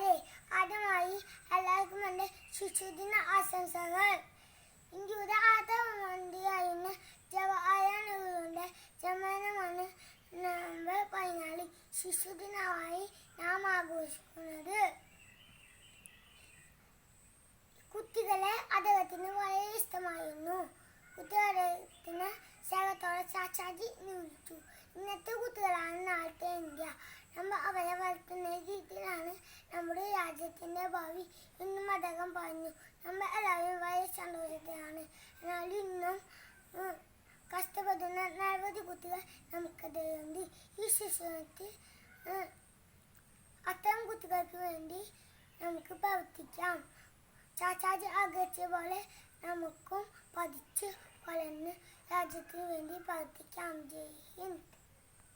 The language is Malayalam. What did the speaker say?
കൂട്ടുകാരെ ആദ്യമായി എല്ലാവർക്കും എന്റെ ശിശുദിന ആശംസകൾ. ഇന്ത്യയുടെ ആദ്യ മന്ത്രിയായിരുന്ന ജവഹർലാൽ നെഹ്റുവിന്റെ ജന്മദിനമാണ് നവംബർ പതിനാല്. ശിശുദിനമായി നാം ആഘോഷിക്കുന്നത്. കുട്ടികളെ അദ്ദേഹത്തിന് വളരെ ഇഷ്ടമായിരുന്നു. കുട്ടികളത്തിന് സേവത്തോടെ ചാച്ചാജി നിയമിച്ചു. ഇന്നത്തെ നമ്മുടെ രാജ്യത്തിന്റെ ഭാവി എന്നും അദ്ദേഹം പറഞ്ഞു നമ്മൾ എല്ലാവരും വളരെ സന്തോഷത്തിലാണ്. എന്നാൽ ഇന്നും കഷ്ടപ്പെടുന്ന നിരവധി കുട്ടികൾ നമുക്കതിലുണ്ട് ഈ ശിശുനത്തിൽ അത്തരം കുട്ടികൾക്ക് വേണ്ടി നമുക്ക് പ്രവർത്തിക്കാം ചാച്ചാജി ആഗ്രഹിച്ച പോലെ നമുക്കും പതിച്ച് വളർന്ന് രാജ്യത്തിന് വേണ്ടി പ്രവർത്തിക്കാം ജയ് ഹിന്ദ്.